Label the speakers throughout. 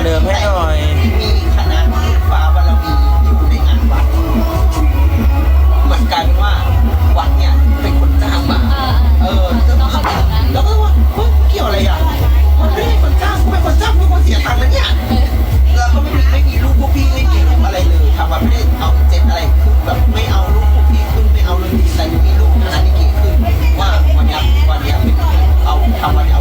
Speaker 1: า
Speaker 2: เดิม
Speaker 1: ให้หน่อย
Speaker 2: มีคณะที่ฟ้าบารมีอยู่ในงานวัด เหมือนกันว่าวัดเนี่ยเป็นคนจ้างมา เออแล้วก็ว่าเฮ้ยเกี่ยวอะไรอะมันไม่ได้คนจ้างเป็นคนจ้างกูเป็นคนเสียตังค์นะเนี่ยแล้วก็ไม่มีไม่มีรูปพวกพี่ไม่มีรูปอะไรเลยทำว่าไม่ได้เอาเจ็ตอะไรแบบไม่เอารูปพวกพี่ขึ้นไม่เอาเรื่ดีแต่มีรูป
Speaker 1: คณะนิเกขึ้นว่า
Speaker 2: วันนี้วันนี้เป็นเอาทำวันนี้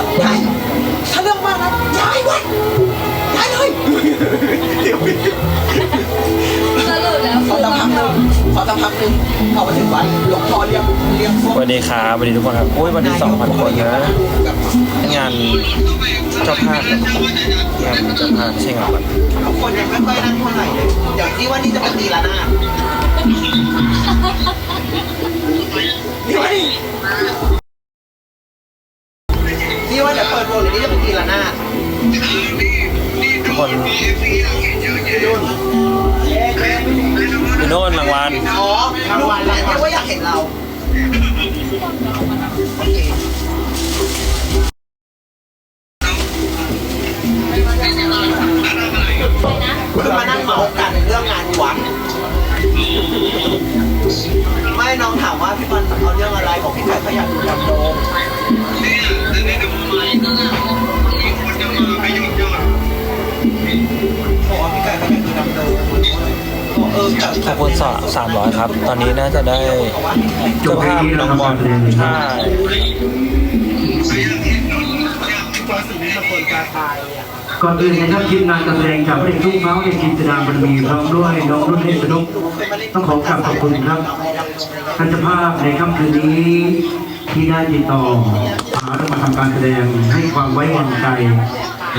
Speaker 2: อนยายถ้าเรื่องมากนะย้ายวัดย้ายเลยเดี๋ยว
Speaker 3: สรุปแล้
Speaker 2: ขอสักพักหนึ่งขอสัพอมาถึงวัดหลวงพ่อเรียกเรียกพวกส
Speaker 1: วัสดีครับสวัสดีทุกคนครับโอ้ยวันที่สองพันคนนะงานเจ้าภาพงานเจ้าภาพใช่ไหมครับ
Speaker 2: ทุกคนยังไม่ค่อยนั่งเท่าไหร่เลยเดี๋ยที่ว่านี่จะเป็นตีละนาดนี่ี่ว่าจะเปิดวงเดี๋ยวนี้จะเป็นทีละหนาด
Speaker 1: นี่
Speaker 2: นี่ยอแยะ
Speaker 1: พี่โน่นรางวัล
Speaker 2: อ๋อรางวัลแล้วว่าอยากเห็นเราคือมานั่งเมาส์กันเรื่องงานวัดไม่น้องถามว่าพี่บอลเขาเรื่องอะไรบอกพี่ไก่เขาอยากดูดำโดง เนี่ยอันนี้ ตะกุนสอ
Speaker 1: ดสามร้อยครับ ตอนนี้น่าจะได้จ้าภาพน้องบอลใช่
Speaker 4: ก่อนอื่นนะครับทีมงานการแสดงจากเล่นทุ่งเมาส์ใกจินตนามบันมีพร้อมด้วยน้องรุ่นเล่นสนุกต้องขอกราบขอบคุณครับท่านเจ้าภาพในค่ำคืนนี้ ที่ได้ติดต่อหาเรามาทำการแสดงให้ความไว้วางใจ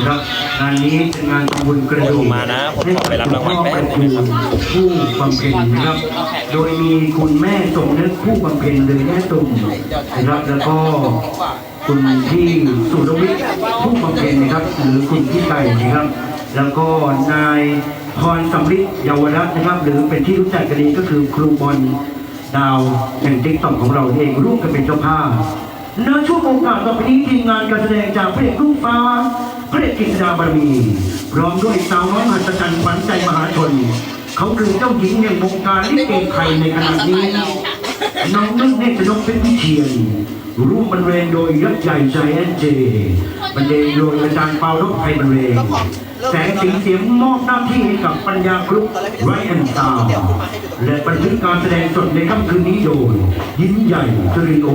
Speaker 4: ครับงานนี้เป็นงานทำบุญกระดูก
Speaker 1: มานะผมขอไปรับรางวัลแม่ได้ไหม
Speaker 4: ผู้บำเพ็ญนะครับ โดยมีคุณแม่สมนึกผู้บำเพ็ญเลยแม่ตุ่มนะครับแล้วก็คุณที่สุรวิทย์ผู้บำเพ็ญนะครับ หรือคุณที่ไก่นะครับ แล้วก็นายพรสำลิดเยาวรัตน์นะครับ หรือเป็นที่รู้จักกันดีก็คือครูบอลดาวแห่งติ๊กต็อกของเราเองร่วมกันเป็นเจ้าภาพ ณช่วงโอกาสต่อไปนี้ทีมงานการแสดงจากพระเอกลูกฟ้าพระเอกกิษดาบารมีพร้อมด้วยสาวน้อยมหัศจรรย์ขวัญใจมหาชน เขาคือเจ้าหญิงแห่งวงการลิเกไทยในขณะนี้น้องนุ่นเนตรนกเป็นพิเชียนร่วมบรรเลงโดยยักษ์ใหญ่ใจแอนเจบรรเลงโดยอาจารย์เปาลบไทยบรรเลง แสงสีเสียงมอบหน้าที่ให้กับปัญญากรุ๊ปไรแอนซาวและบันทึกการแสดงสดในค่ำคืนนี้โดยยิ้มใหญ่สตูดิโอ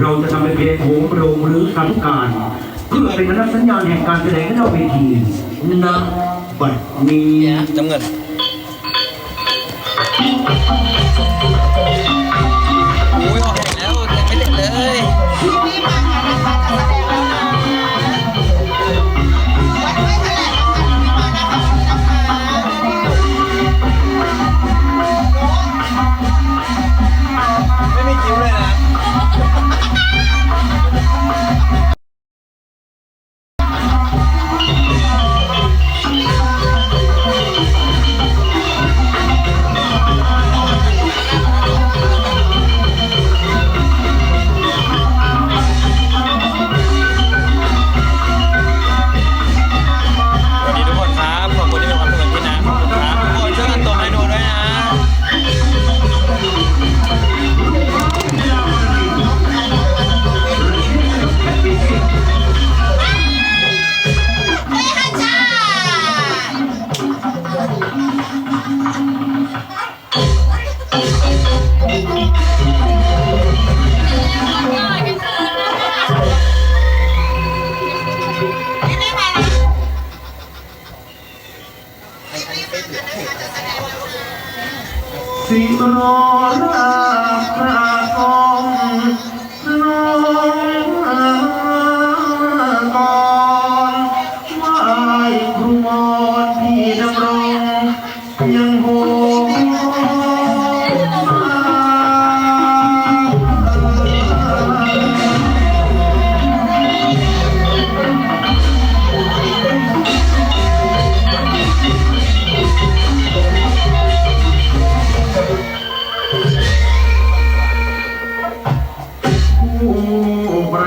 Speaker 4: เราจะทำเป็นเพลงโหมโรงหรือสาธุการ เพื่อเป็นอนัสัญญาณแห่งการแสดงหน้าเวทีณบัดนี้
Speaker 1: จำเงินโอ้ยออกเห็นแล้วยังไม่เสร็จเลย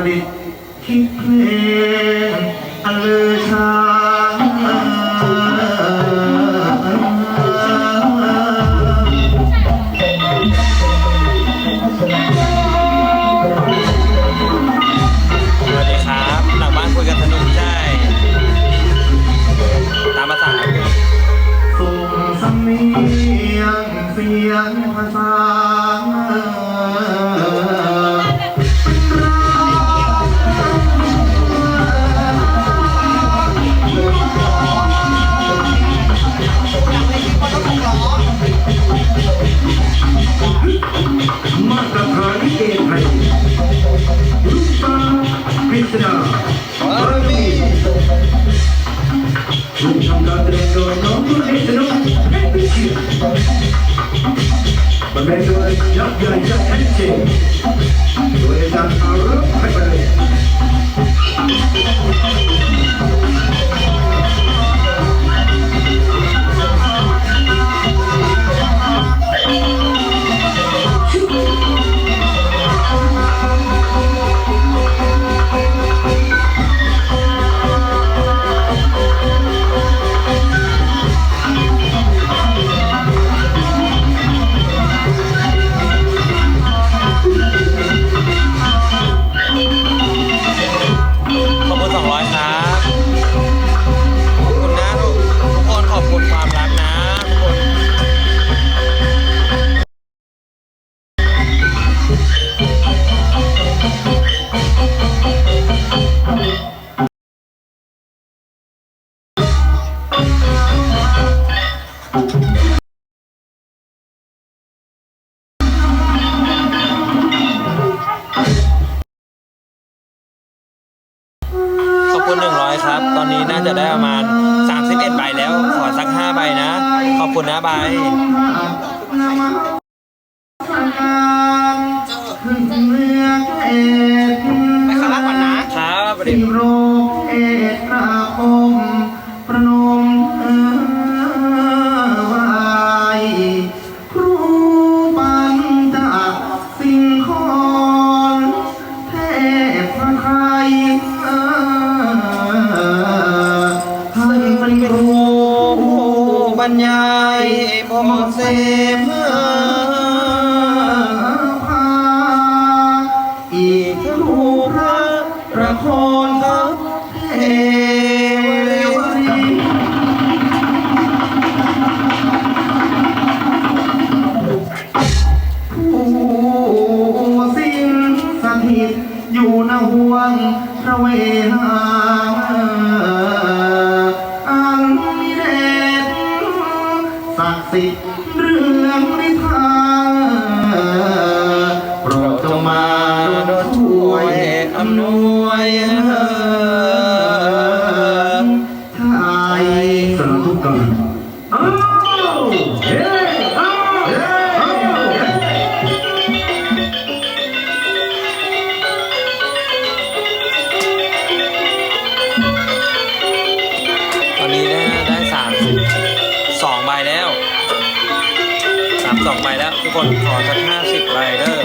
Speaker 2: ดิ
Speaker 4: ษฐ์คิดเพลงอเลอ
Speaker 1: ด คุ
Speaker 4: ณ
Speaker 1: 100ครับ ตอนนี้น่าจะได้ประมาณ 31ใบแล้ว ขอสัก5ใบนะ ขอบคุณนะใบ
Speaker 2: เจ้า ร
Speaker 5: ร
Speaker 1: ยายพอเสม
Speaker 5: พาอีกทั้งครูพระประโคนครับเทวรีผู้สิ้นสถิตอยู่ในห่วงพระเวหา ศั
Speaker 1: แล้วทุกคนขอสักห้าสิบใบเดอ
Speaker 6: ร์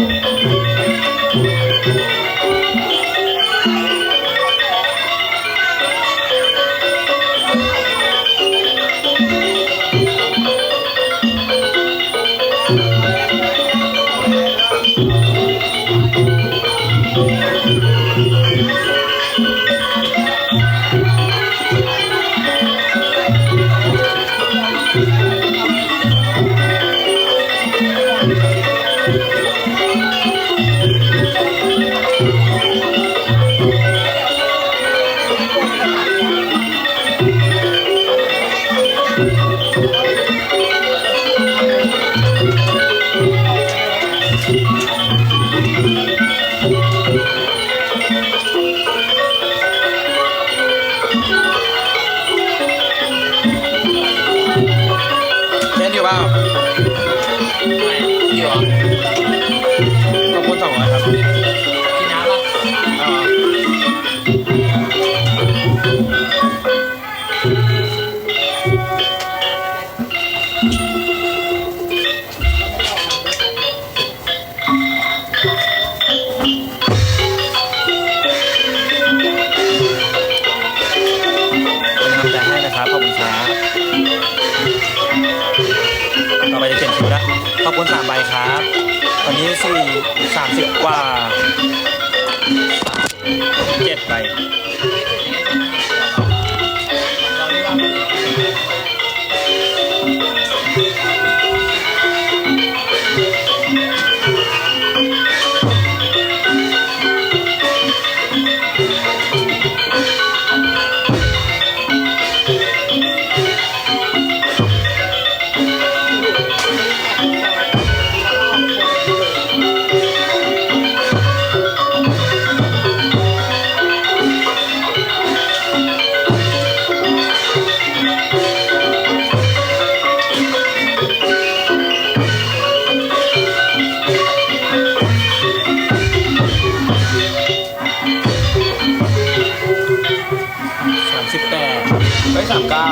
Speaker 1: เป็นกำลังใจให้นะครับ ขอบคุณครับต่อไปจะเขียนคิวแล้วขอบคุณสามใบครับ ตอนนี้สี่สามสิบกว่าเจ็ดใบ เฮ้ยสามเก้า